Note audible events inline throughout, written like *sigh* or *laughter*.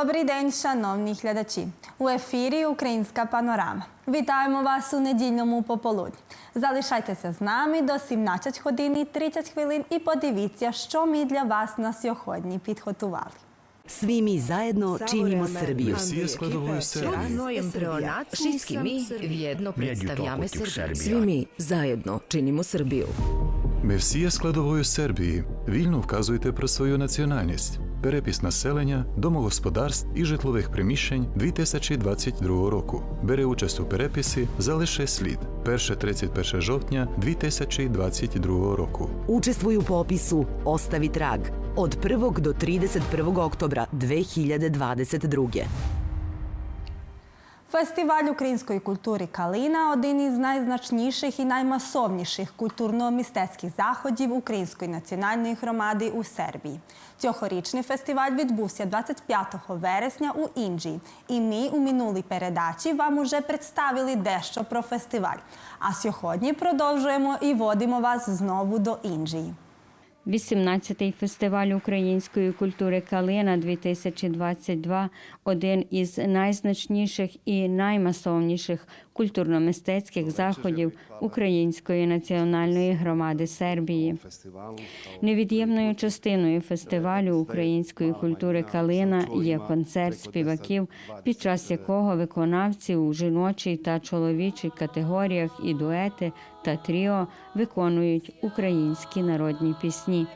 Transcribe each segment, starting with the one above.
Добрий день, шановні глядачі. У ефірі Українська панорама. Вітаємо вас у недільному пополудні. Залишайтеся з нами до 17 годин і 30 хвилин і подивіться, що ми для вас на сьогодні підготували. Svi mi zajedno činimo Srbiju. Pleonaciji Всички ми в'єдно представляємо Među pokutjuk Сербію. Svi mi zajedno činimo Srbiju. Ми всі є складовою Сербії. Вільно вказуйте про свою національність. Перепис населення, домогосподарств і житлових приміщень 2022 року. Бере участь у переписі залише слід 1-31 жовтня 2022 року. Učestvuj u popisu Ostavi trag od 1. do 31. oktobra 2022. Фестиваль української культури Калина один із найзначніших і наймасовніших культурно-мистецьких заходів Української національної громади у Сербії. Цьогорічний фестиваль відбувся 25 вересня у Інджії. І ми у минулій передачі вам уже представили дещо про фестиваль. А сьогодні продовжуємо і водимо вас знову до Інджії. 18-й фестиваль української культури Калина 2022 один із найзначніших і наймасовніших культурно-мистецьких заходів Української національної громади Сербії. Невід'ємною частиною фестивалю української культури Калина є концерт співаків, під час якого виконавці у жіночій та чоловічій категоріях і дуети та тріо виконують українські народні пісні.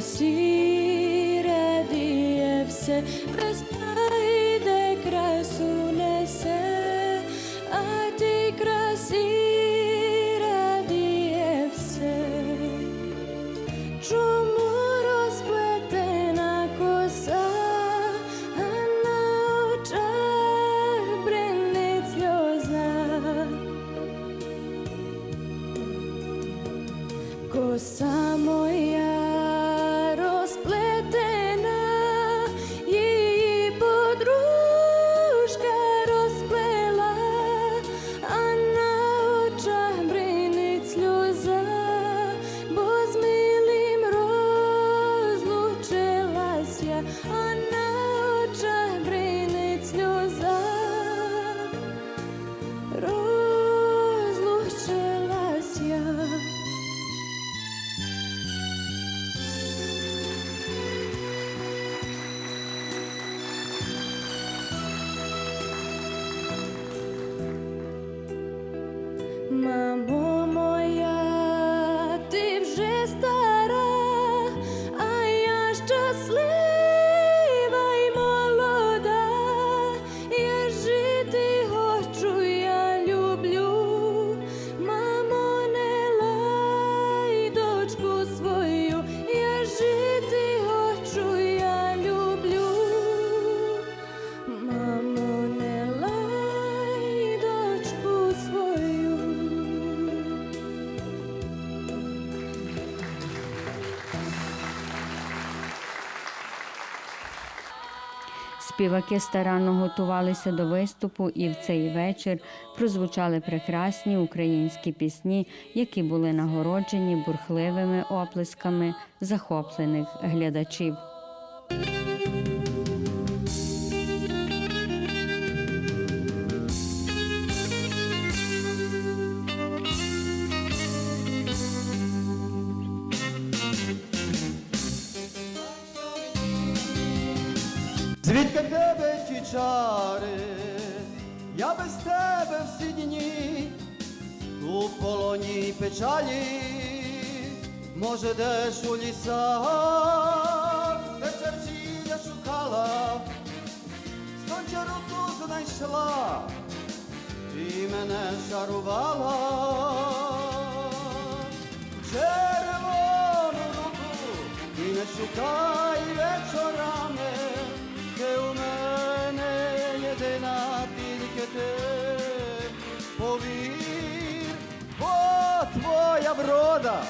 Тій красі все, весна Співаки старанно готувалися до виступу, і в цей вечір прозвучали прекрасні українські пісні, які були нагороджені бурхливими оплесками захоплених глядачів. У лісах, де черчія шукала, сонця руку знайшла і мене шарувала. Червону руку і не шукай вечорами, де у мене єдина тільки ти. Повір, бо твоя врода,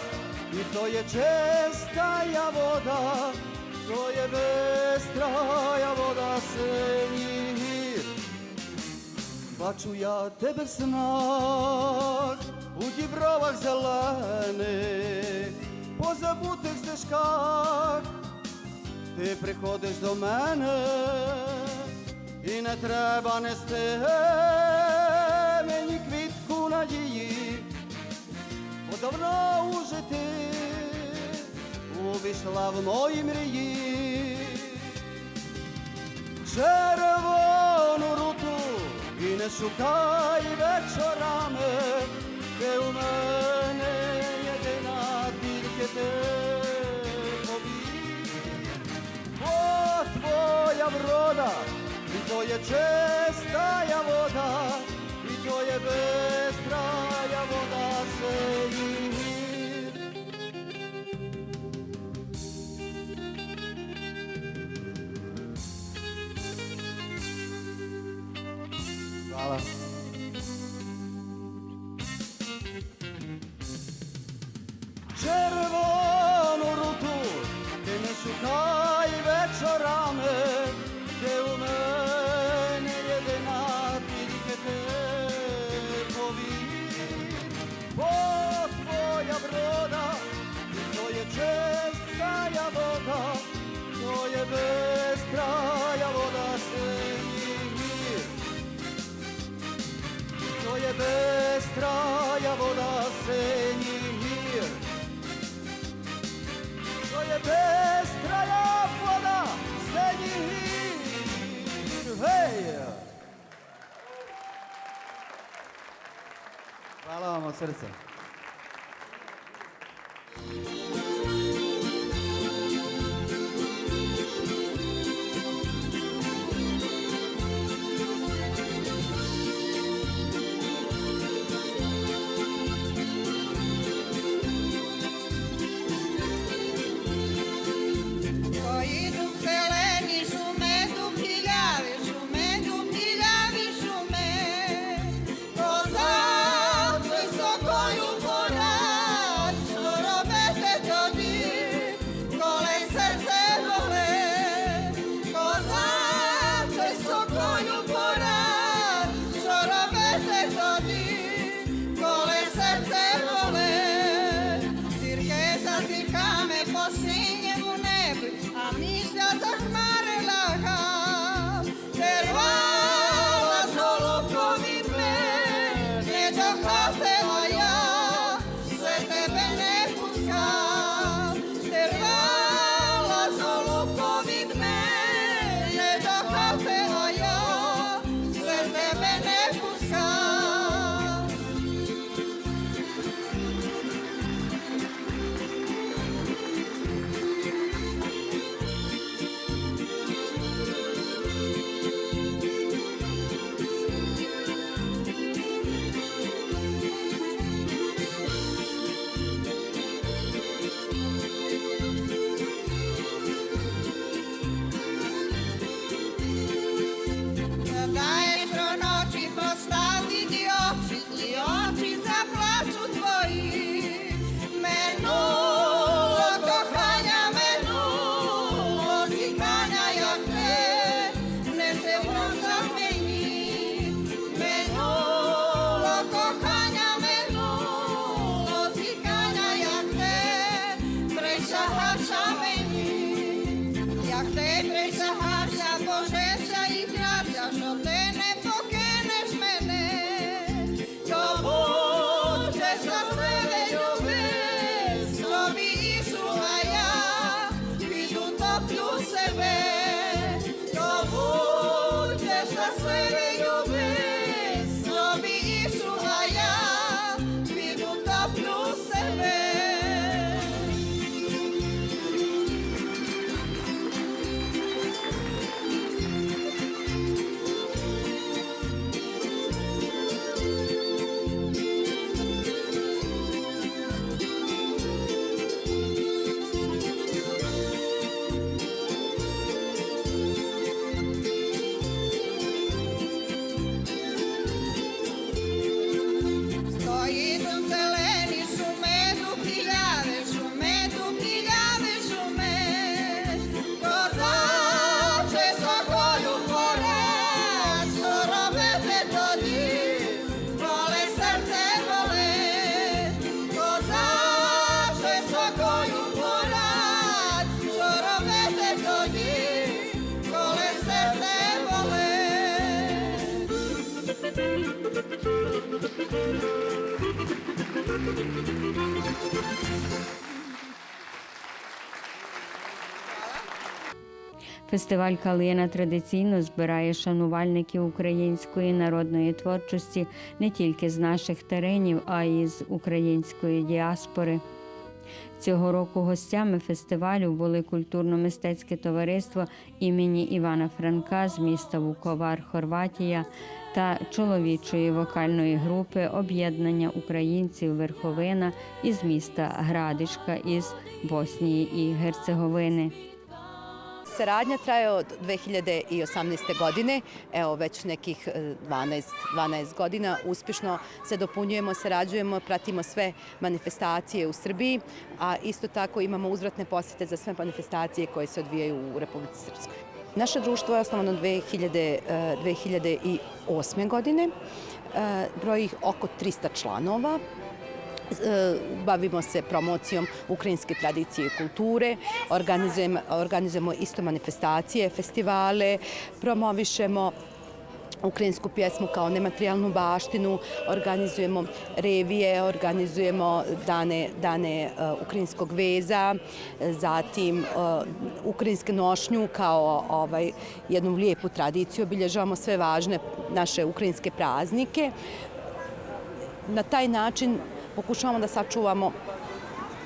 і то є чистая вода, то є бистрая вода синіх гір. Бачу я тебе в снах, у дібровах зелених, по забутих стежках, ти приходиш до мене, і не треба нести мені квітку надії, бо давно уже ти в мої мрії червону руту і не шукай вечорами, де у мене єдина тільки ти. Бо твоя врода, і то є чистая вода, і то є Фестиваль Калина традиційно збирає шанувальників української народної творчості не тільки з наших теренів, а й з української діаспори. Цього року гостями фестивалю були культурно-мистецьке товариство імені Івана Франка з міста Вуковар, Хорватія та чоловічої вокальної групи об'єднання українців Верховина із міста Градишка із Боснії і Герцеговини. Saradnja traje od 2018. godine, evo već nekih e, 12, 12 godina. Uspješno se dopunjujemo, sarađujemo, pratimo sve manifestacije u Srbiji, a isto tako imamo uzvratne posjete za sve manifestacije koje se odvijaju u Republici Srpskoj. Naše društvo je osnovano 2000, 2008. E, godine, e, broji oko 300 članova, e, bavimo se promocijom ukrajinske tradicije i kulture, organizujemo, organizujemo isto manifestacije, festivale, promovišemo ukrajinsku pjesmu kao nematerijalnu baštinu, organizujemo revije, organizujemo dane, dane uh, ukrajinskog veza, e, zatim uh, ukrajinske nošnju kao ovaj, jednu lijepu tradiciju, obilježavamo sve važne naše ukrajinske praznike. Na taj način pokušavamo da sačuvamo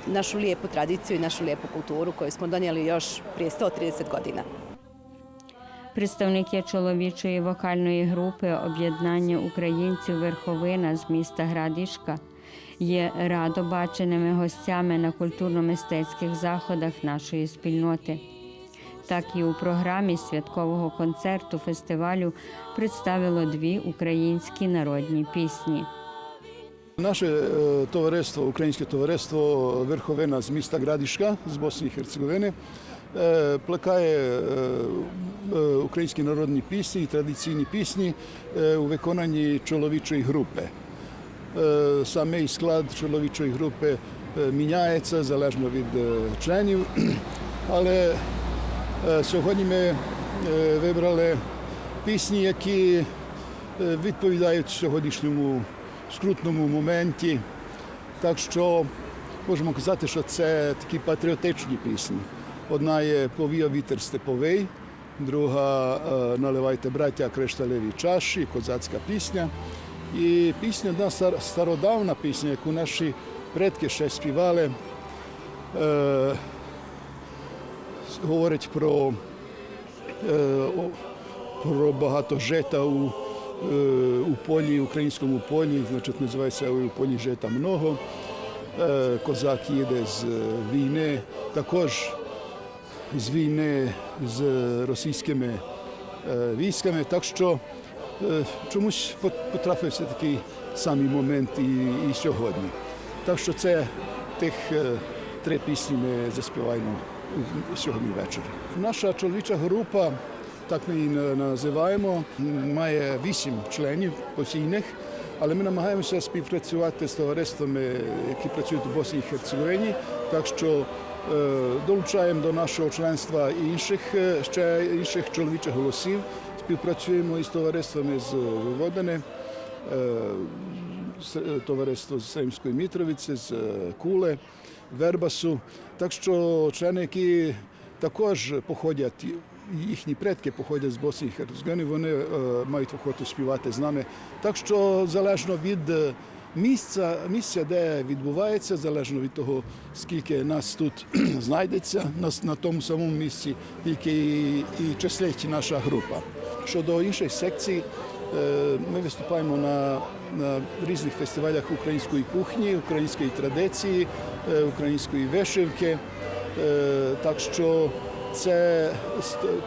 našu lijepu tradiciju i našu lijepu kulturu koju smo donijeli još prije 130 godina. Представники чоловічої вокальної групи об'єднання українців Верховина з міста Градішка є радо баченими гостями на культурно-мистецьких заходах нашої спільноти. Так і у програмі святкового концерту фестивалю представило дві українські народні пісні. Наше е, товариство, українське товариство Верховина з міста Градішка з Босні і Херцеговини е, плекає е, е, українські народні пісні і традиційні пісні е, у виконанні чоловічої групи. Е, Самий склад чоловічої групи е, міняється залежно від е, членів, *clears throat* але е, сьогодні ми е, вибрали пісні, які е, відповідають сьогоднішньому скрутному моменті. Так що можемо казати, що це такі патріотичні пісні. Одна є Повія вітер степовий, друга е, Наливайте браття кришталеві чаші, козацька пісня. І пісня одна стародавна пісня, яку наші предки ще співали. Е, говорить про, е, про багато жита у, у полі, українському полі, значить, називається у полі жита много. Козак їде з війни, також з війни з російськими е, військами. Так що е, чомусь потрапився такий самий момент і, і сьогодні. Так що це тих е, три пісні ми заспіваємо сьогодні ввечері. Наша чоловіча група, так ми її називаємо, має вісім членів постійних, але ми намагаємося співпрацювати з товариствами, які працюють у Босній і Херцеговині. Так що долучаємо до нашого членства і інших ще інших чоловічих голосів. Співпрацюємо із товариствами з е, товариство з Сеймської Мітровиці, з Куле, Вербасу. Так що члени, які також походять, їхні предки походять з Босні і Херцеговини, вони е, мають охоту співати з нами. Так що залежно від місця, місця, де відбувається, залежно від того, скільки нас тут *clears throat* знайдеться на, на тому самому місці, тільки і, і числить наша група. Щодо інших секцій, е, ми виступаємо на, на різних фестивалях української кухні, української традиції, е, української вишивки. Е, Так що це,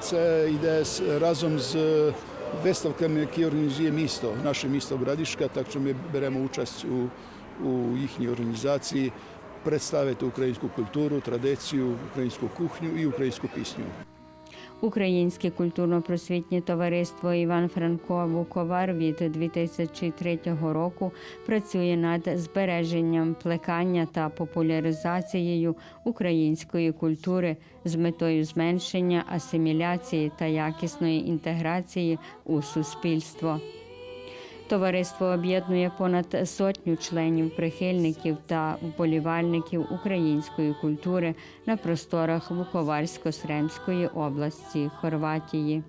це йде разом з виставками, які організує місто, наше місто Градішка, так що ми беремо участь у, у їхній організації, представити українську культуру, традицію, українську кухню і українську пісню. Українське культурно-просвітнє товариство Іван Франко Вуковар від 2003 року працює над збереженням плекання та популяризацією української культури з метою зменшення асиміляції та якісної інтеграції у суспільство. Товариство об'єднує понад сотню членів, прихильників та вболівальників української культури на просторах Вуковарсько-Сремської області Хорватії.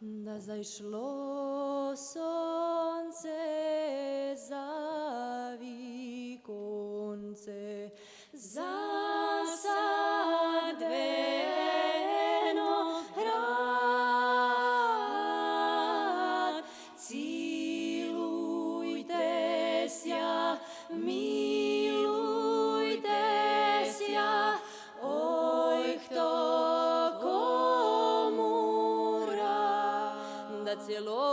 Да зайшло сонце за віконце, Hello.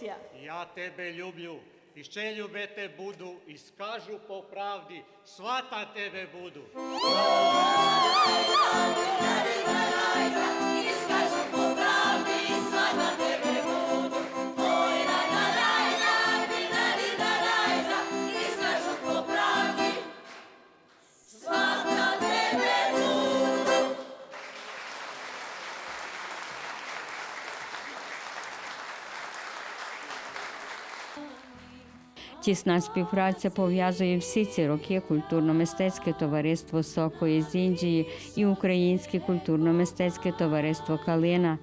Mesija. Ja tebe ljublju, i še te budu, i skažu po pravdi, svata tebe budu. Ajde, ajde, ajde, Тісна співпраця пов'язує всі ці роки культурно-мистецьке товариство Сокої з Індії і Українське культурно-мистецьке товариство Калина.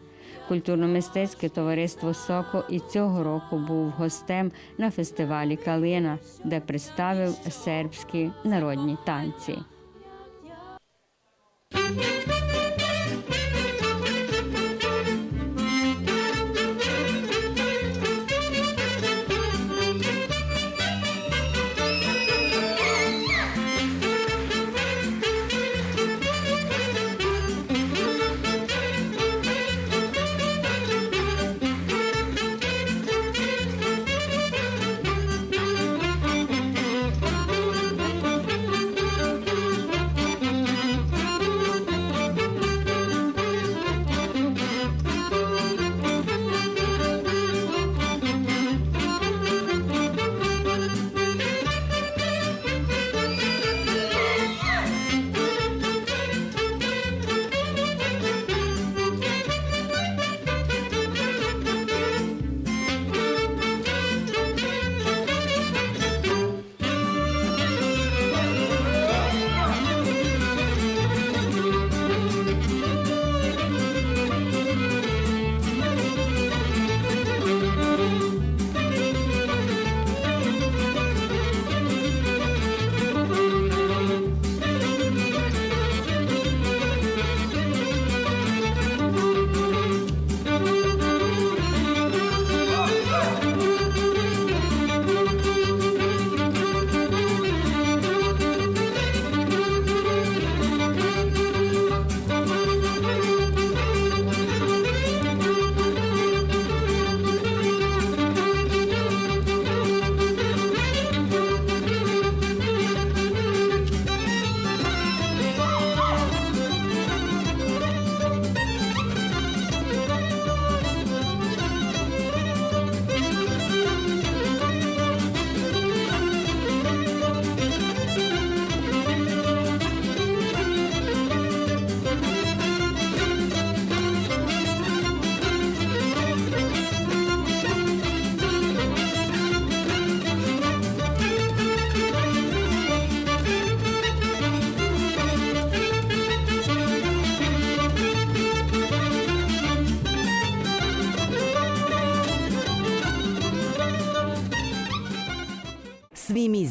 Культурно-мистецьке товариство Соко і цього року був гостем на фестивалі Калина, де представив сербські народні танці.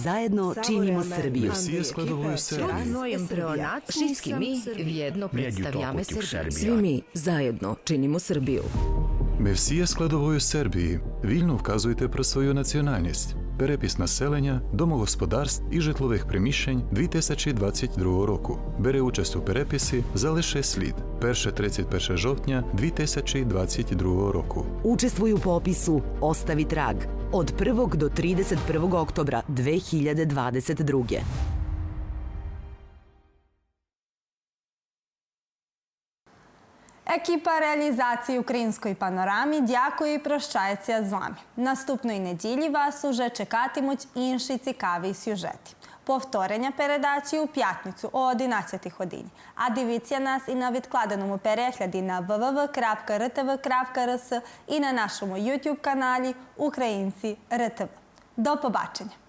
Zajedno činimo Srbiju. Є складовою Сербії. Моїм преонат, всі ми в'єдно представляємо Сербію. Svi mi zajedno činimo Srbiju. Ми всі є складовою Сербії. Вільно вказуйте про свою національність. Перепис населення, домогосподарств і житлових приміщень 2022 року. Бере участь у переписі Залише слід. 1-31 жовтня 2022 року. Učestvuj u popisu Ostavi trag od 1. do 31. oktobra 2022. Екіпа реалізації української панорами дякує і прощається з вами. Наступної неділі вас уже чекатимуть інші цікаві сюжети. Повторення передачі у п'ятницю о 11 годині. А дивіться нас і на відкладеному перегляді на www.rtv.rs і на нашому YouTube каналі Українці РТВ. До побачення!